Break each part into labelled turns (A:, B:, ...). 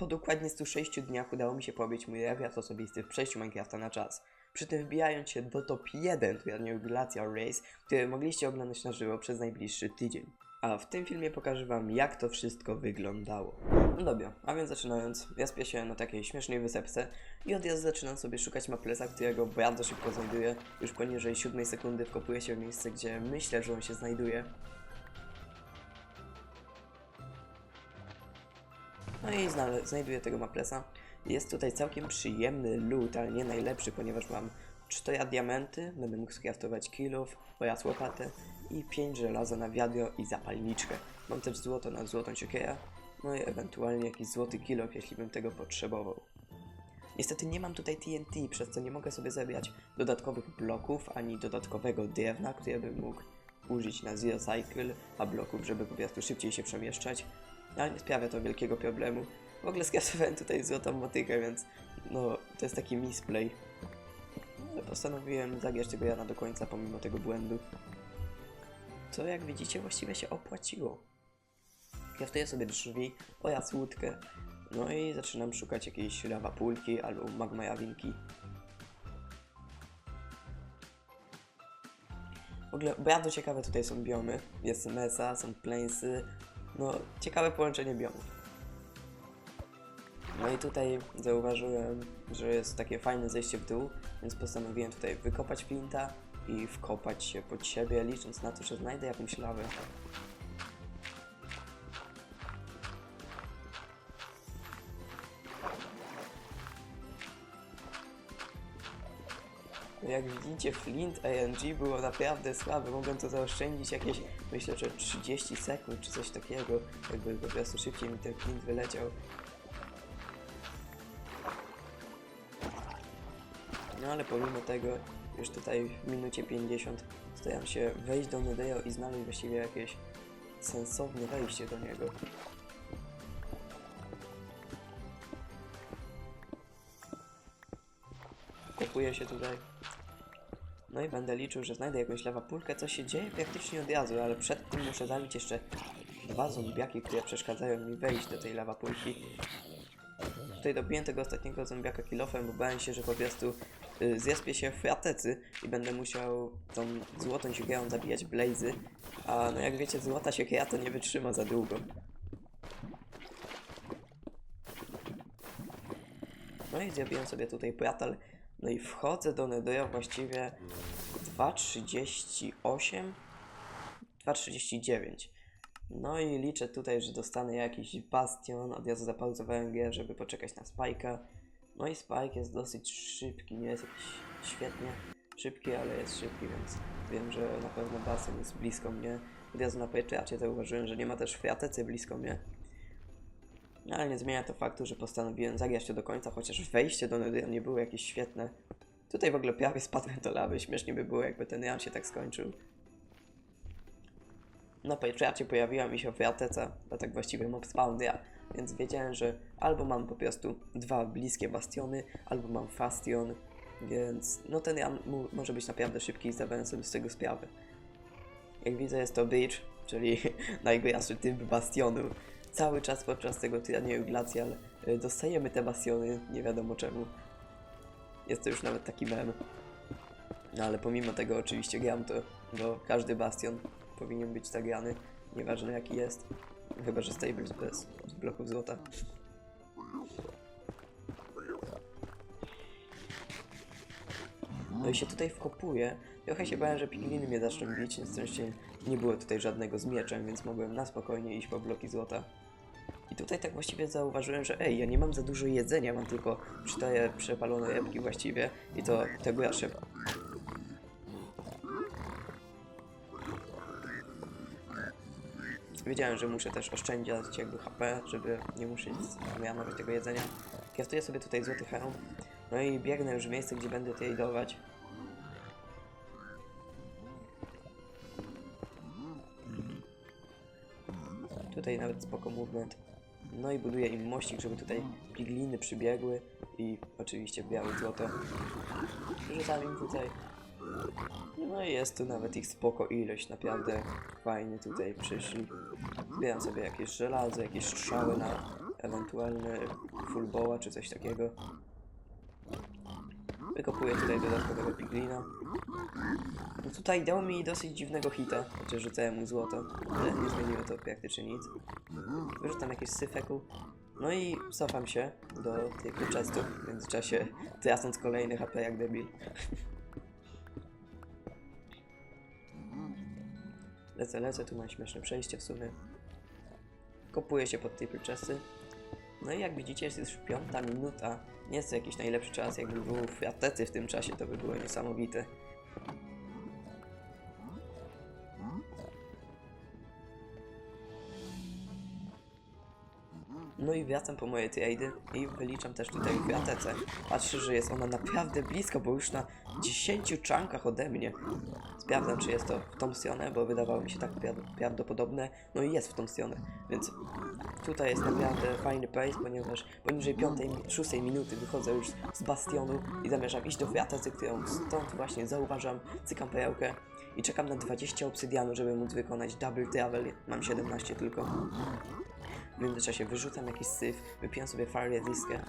A: Po dokładnie 106 dniach udało mi się pobić mój rekord osobisty w przejściu Minecrafta na czas. Przy tym wbijając się do top 1 turnieju Glacial Race, który mogliście oglądać na żywo przez najbliższy tydzień. A w tym filmie pokażę wam jak to wszystko wyglądało. No dobra, a więc zaczynając, ja spię się na takiej śmiesznej wysepce i od razu zaczynam sobie szukać maplesa, którego bardzo szybko znajduję. Już poniżej 7 sekundy wkopuję się w miejsce, gdzie myślę, że on się znajduje. No i zna- znajduję tego maplesa. Jest tutaj całkiem przyjemny loot, ale nie najlepszy, ponieważ mam 4 diamenty, będę mógł skraftować kilów oraz łopatę i 5 żelaza na wiadro i zapalniczkę. Mam też złoto na złotą siekierę, no i ewentualnie jakiś złoty kilok, jeśli bym tego potrzebował. Niestety nie mam tutaj TNT, przez co nie mogę sobie zebrać dodatkowych bloków, ani dodatkowego drewna, które bym mógł użyć na Zero Cycle, a bloków, żeby po prostu szybciej się przemieszczać. Ale nie sprawia to wielkiego problemu. W ogóle skrasowałem tutaj złotą motykę, więc no, to jest taki misplay. Ale postanowiłem zagrać tego Jana do końca, pomimo tego błędu. Co jak widzicie właściwie się opłaciło. Kraftuję sobie drzwi oraz łódkę. No i zaczynam szukać jakiejś lawa pulki albo magma jawinki. W ogóle bardzo ciekawe tutaj są biomy. Jest mesa, są plainsy. No, ciekawe połączenie biomów. No i tutaj zauważyłem, że jest takie fajne zejście w dół, więc postanowiłem tutaj wykopać flinta i wkopać się pod siebie, licząc na to, że znajdę jakąś lawę. Jak widzicie, Flint ANG było naprawdę słabe. Mogłem to zaoszczędzić jakieś, myślę, że 30 sekund czy coś takiego, jakby po prostu szybciej mi ten Flint wyleciał. No ale pomimo tego, już tutaj w minucie 50 staram się wejść do Nedeo i znaleźć właściwie jakieś sensowne wejście do niego. Kupuję się tutaj. No i będę liczył, że znajdę jakąś lawapulkę. Co się dzieje praktycznie od razu, ale przed tym muszę zabić jeszcze dwa zombiaki, które przeszkadzają mi wejść do tej lawapulki. Tutaj dobiłem tego ostatniego zombiaka kilofem, bo bałem się, że po prostu y, zjaspię się w fratecy i będę musiał tą złotą siekierą zabijać blazy. A no jak wiecie, złota siekiera to nie wytrzyma za długo. No i zrobiłem sobie tutaj pratal. No i wchodzę do Nedera właściwie 2.38 2.39 No i liczę tutaj, że dostanę jakiś bastion. Od razu zapauzowałem grę, żeby poczekać na Spike'a. No i Spike jest dosyć szybki, nie jest jakiś świetnie szybki, ale jest szybki, więc wiem, że na pewno bastion jest blisko mnie. Od razu na Patriocie zauważyłem, że nie ma też Friatecy blisko mnie. No ale nie zmienia to faktu, że postanowiłem zagrać to do końca, chociaż wejście do Nedera nie było jakieś świetne. Tutaj w ogóle prawie spadłem do lawy, śmiesznie by było jakby ten run się tak skończył. Na Patriocie pojawiła mi się Friateca, a tak właściwie mob spawnia, więc wiedziałem, że albo mam po prostu dwa bliskie bastiony, albo mam fastion, więc no ten run może być naprawdę szybki i zdawałem sobie z tego sprawę. Jak widzę jest to Bridge, czyli najgorszy typ bastionu. Cały czas podczas tego turnieju Glacial y, dostajemy te bastiony, nie wiadomo czemu. Jest to już nawet taki mem. No ale pomimo tego oczywiście gram to, bo każdy bastion powinien być zagrany, nieważne jaki jest. Chyba, że stable bez, bez bloków złota. I się tutaj wkopuję. Trochę się bałem, że pigliny mnie zaczną bić, na szczęście nie było tutaj żadnego z mieczem, więc mogłem na spokojnie iść po bloki złota. I tutaj tak właściwie zauważyłem, że ej, ja nie mam za dużo jedzenia, mam tylko cztery przepalone rybki właściwie i to tego ja szybko. Wiedziałem, że muszę też oszczędzać jakby HP, żeby nie musieć zmianować tego jedzenia. Kraftuję sobie tutaj złoty hełm, no i biegnę już w miejsce, gdzie będę tradeować. Tutaj nawet spoko movement. No i buduję im mościk, żeby tutaj pigliny przybiegły i oczywiście białe złoto. Rzucam im tutaj. No i jest tu nawet ich spoko ilość, naprawdę fajnie tutaj przyszli. Zbieram sobie jakieś żelazo, jakieś strzały na ewentualny full boa czy coś takiego. Wykopuję tutaj dodatkowego piglina. No tutaj dał mi dosyć dziwnego hita, chociaż rzucałem mu złoto, ale nie zmieniło to praktycznie nic. Wyrzucam jakieś syfeku. No i cofam się do tych chestów w międzyczasie, tracąc kolejny HP jak debil. Lecę, lecę, tu mam śmieszne przejście w sumie. Kopuję się pod triple chesty. No i jak widzicie jest już piąta minuta. Nie jest to jakiś najlepszy czas, jakby był w atlety w tym czasie, to by było niesamowite. No i wracam po moje trady i wyliczam też tutaj w atece. Patrzę, że jest ona naprawdę blisko, bo już na 10 czankach ode mnie. Sprawdzam, czy jest to w tą stronę, bo wydawało mi się tak pra- prawdopodobne. No i jest w tą stronę, więc tutaj jest naprawdę fajny pace, ponieważ poniżej 5-6 minuty wychodzę już z bastionu i zamierzam iść do wiatacy, którą stąd właśnie zauważam, cykam perełkę i czekam na 20 obsydianu, żeby móc wykonać double travel. Mam 17 tylko. W międzyczasie wyrzucam jakiś syf, wypijam sobie fire diskę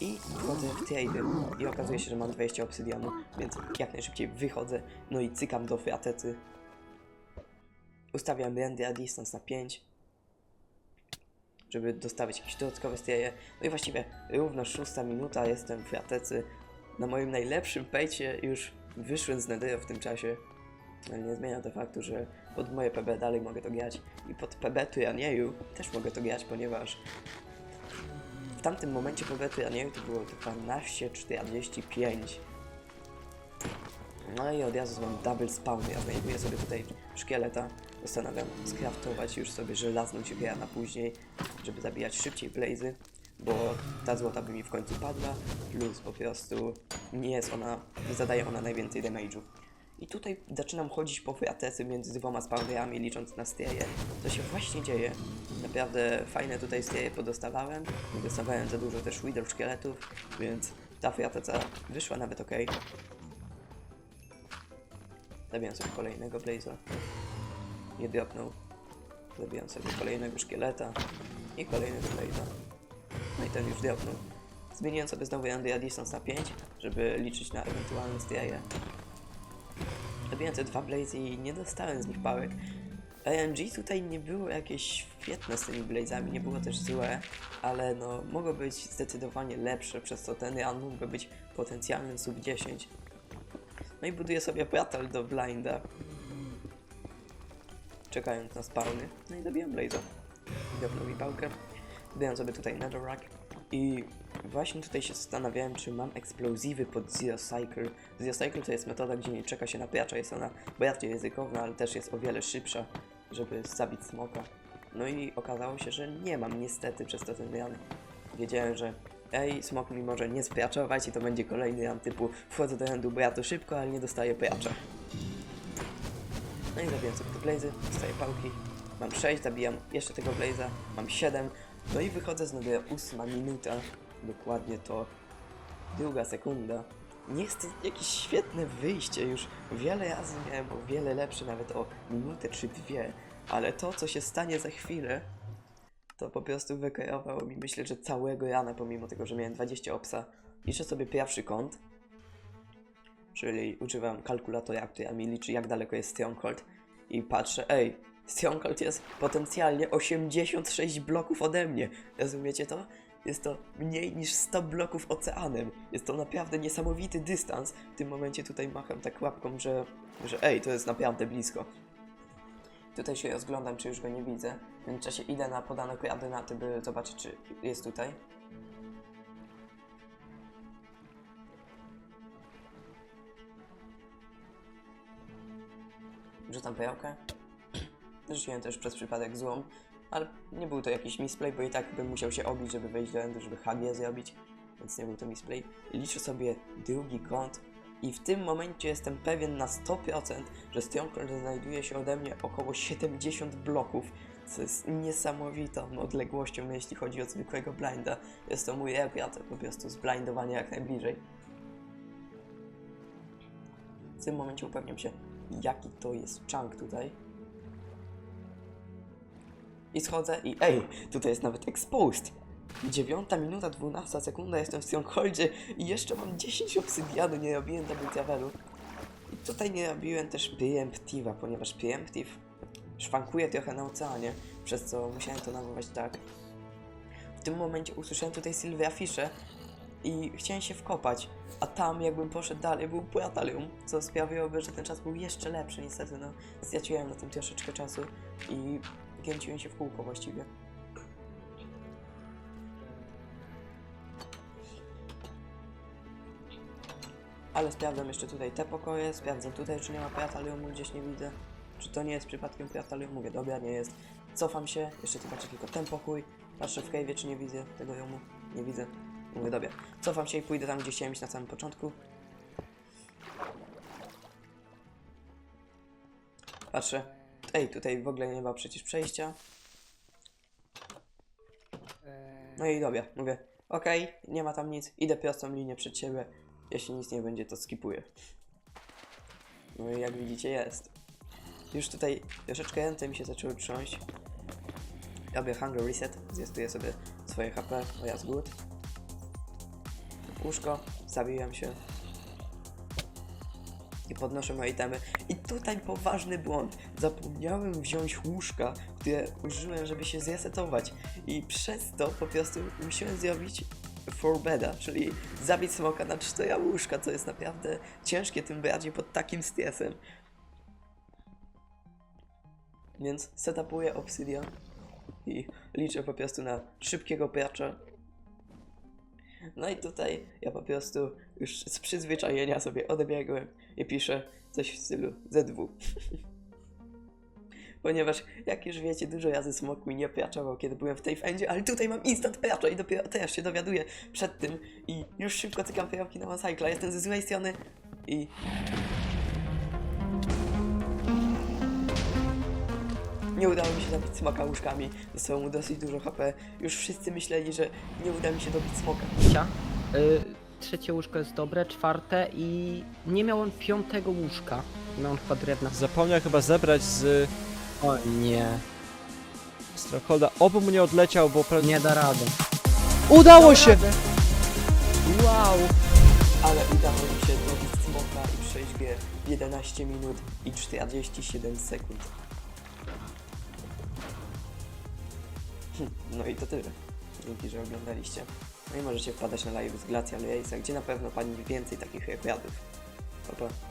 A: i wchodzę w trade. I okazuje się, że mam 20 obsydianu, więc jak najszybciej wychodzę, no i cykam do fiatecy. Ustawiam render distance na 5, żeby dostawić jakieś dodatkowe stieje. No i właściwie równo 6 minuta jestem w fiatecy. Na moim najlepszym pejcie już wyszłem z Netheru w tym czasie. Ale nie zmienia to faktu, że pod moje PB dalej mogę to grać. I pod PB Tyranieju też mogę to grać, ponieważ w tamtym momencie PB Tyranieju to było 12.45 no i od razu mam double spawn, ja znajduję sobie tutaj szkieleta, postanawiam skraftować już sobie żelazną siekierę na później, żeby zabijać szybciej blazy, bo ta złota by mi w końcu padła, plus po prostu nie jest ona, nie zadaje ona najwięcej damage'u. I tutaj zaczynam chodzić po fiatesy między dwoma spawnami, licząc na stieje. To się właśnie dzieje. Naprawdę fajne tutaj stieje podostawałem. Nie dostawałem za dużo też wither szkieletów, więc ta fiateca wyszła nawet ok. Zabijam sobie kolejnego blaza. Nie dropnął. Zabijam sobie kolejnego szkieleta i kolejnego blaza. No i ten już dropnął. Zmieniłem sobie znowu Ender Distance na 5, żeby liczyć na ewentualne stieje. Robiłem te dwa blazy i nie dostałem z nich pałek. AMG tutaj nie było jakieś świetne z tymi blazami, nie było też złe, ale no mogło być zdecydowanie lepsze, przez co ten run mógłby być potencjalnym sub 10. No i buduję sobie portal do blinda. Czekając na spawny. No i zabijam blaza. Dobną mi pałkę. Zbieram sobie tutaj netherrack. I właśnie tutaj się zastanawiałem, czy mam eksplozywy pod Zero Cycle. Zero Cycle to jest metoda, gdzie nie czeka się na piacza. Jest ona bardziej ryzykowna, ale też jest o wiele szybsza, żeby zabić smoka. No i okazało się, że nie mam niestety przez to ten run. Wiedziałem, że ej, smok mi może nie spiaczować i to będzie kolejny run typu wchodzę do randu, bo ja to szybko, ale nie dostaję piacza. No i zabijam sobie te blazy, dostaję pałki. Mam 6, zabijam jeszcze tego blaza, mam 7. No i wychodzę z nowego 8 minuta. Dokładnie to druga sekunda. Nie jest jakieś świetne wyjście, już wiele razy miałem o wiele lepsze, nawet o minutę czy dwie, ale to, co się stanie za chwilę, to po prostu wykreowało mi, myślę, że całego rana, pomimo tego, że miałem 20 opsa. Liczę sobie pierwszy kąt, czyli używam kalkulatora, która mi liczy, jak daleko jest Stronghold i patrzę, ej, Stronghold jest potencjalnie 86 bloków ode mnie. Rozumiecie to? Jest to mniej niż 100 bloków oceanem. Jest to naprawdę niesamowity dystans. W tym momencie tutaj macham tak łapką, że, że ej, to jest naprawdę blisko. Tutaj się rozglądam, czy już go nie widzę. W międzyczasie idę na podane koordynaty, by zobaczyć, czy jest tutaj. Rzucam perełkę. Rzuciłem też przez przypadek złom, ale nie był to jakiś misplay, bo i tak bym musiał się obić, żeby wejść do endu, żeby HG zrobić, więc nie był to misplay. Liczę sobie drugi kąt i w tym momencie jestem pewien na 100%, że Stronghold znajduje się ode mnie około 70 bloków, co jest niesamowitą odległością, jeśli chodzi o zwykłego blinda. Jest to mój rekord, po prostu zblindowanie jak najbliżej. W tym momencie upewniam się, jaki to jest chunk tutaj. I schodzę i ej, tutaj jest nawet exposed. Dziewiąta minuta, 12 sekunda, jestem w Strongholdzie i jeszcze mam 10 obsydianu, nie robiłem double travelu. I tutaj nie robiłem też preemptive'a, ponieważ preemptive szwankuje trochę na oceanie, przez co musiałem to nazywać tak. W tym momencie usłyszałem tutaj Silverfish'e i chciałem się wkopać, a tam jakbym poszedł dalej był Puertalium, co sprawiłoby, że ten czas był jeszcze lepszy, niestety no straciłem na tym troszeczkę czasu i kręciłem się w kółko właściwie. Ale sprawdzam jeszcze tutaj te pokoje, sprawdzam tutaj, czy nie ma Puertaliumu, gdzieś nie widzę. Czy to nie jest przypadkiem Puertalium? Mówię, dobra, nie jest. Cofam się, jeszcze zobaczę tylko ten pokój. Patrzę w cave'ie, czy nie widzę tego jomu. Nie widzę. Mówię, dobra. Cofam się i pójdę tam, gdzie chciałem iść na samym początku. Patrzę. Ej, tutaj w ogóle nie ma przecież przejścia. No i dobra, mówię, okej, nie ma tam nic, idę prostą linię przed siebie. Jeśli nic nie będzie, to skipuję. No i jak widzicie, jest. Już tutaj troszeczkę ręce mi się zaczęły trząść. Robię hunger reset, zjestuję sobie swoje HP oraz głód. Łóżko, zabiłem się. I podnoszę moje itemy. I tutaj poważny błąd. Zapomniałem wziąć łóżka, które użyłem, żeby się zresetować. I przez to po prostu musiałem zrobić forbeda, czyli zabić smoka na cztery łóżka, co jest naprawdę ciężkie, tym bardziej pod takim stresem. Więc setupuję obsydian i liczę po prostu na szybkiego piacza. No i tutaj ja po prostu już z przyzwyczajenia sobie odbiegłem i piszę coś w stylu ZW. Ponieważ, jak już wiecie, dużo razy smok mi nie piaczował, kiedy byłem w tej fendzie, ale tutaj mam instant piacza i dopiero teraz się dowiaduję przed tym i już szybko cykam perełki na One jestem ze złej strony i... Nie udało mi się zabić smoka łóżkami, zostało mu dosyć dużo HP. Już wszyscy myśleli, że nie uda mi się dobić smoka.
B: Cia. Y, trzecie łóżko jest dobre, czwarte i nie miałem piątego łóżka. Miałem chyba drewna.
C: Zapomniał chyba zebrać z
B: O nie,
C: Strongholda. Oby mu nie odleciał, bo pewnie...
B: nie da rady.
C: Udało się!
B: Wow!
A: ale udało mi się dobić smoka i przejść grę w 11 minut i 47 sekund. Hm, No i to tyle. Dzięki, że oglądaliście. No i możecie wpadać na live z Glacial Race'a, gdzie na pewno pani więcej takich rekordów. Pa, pa.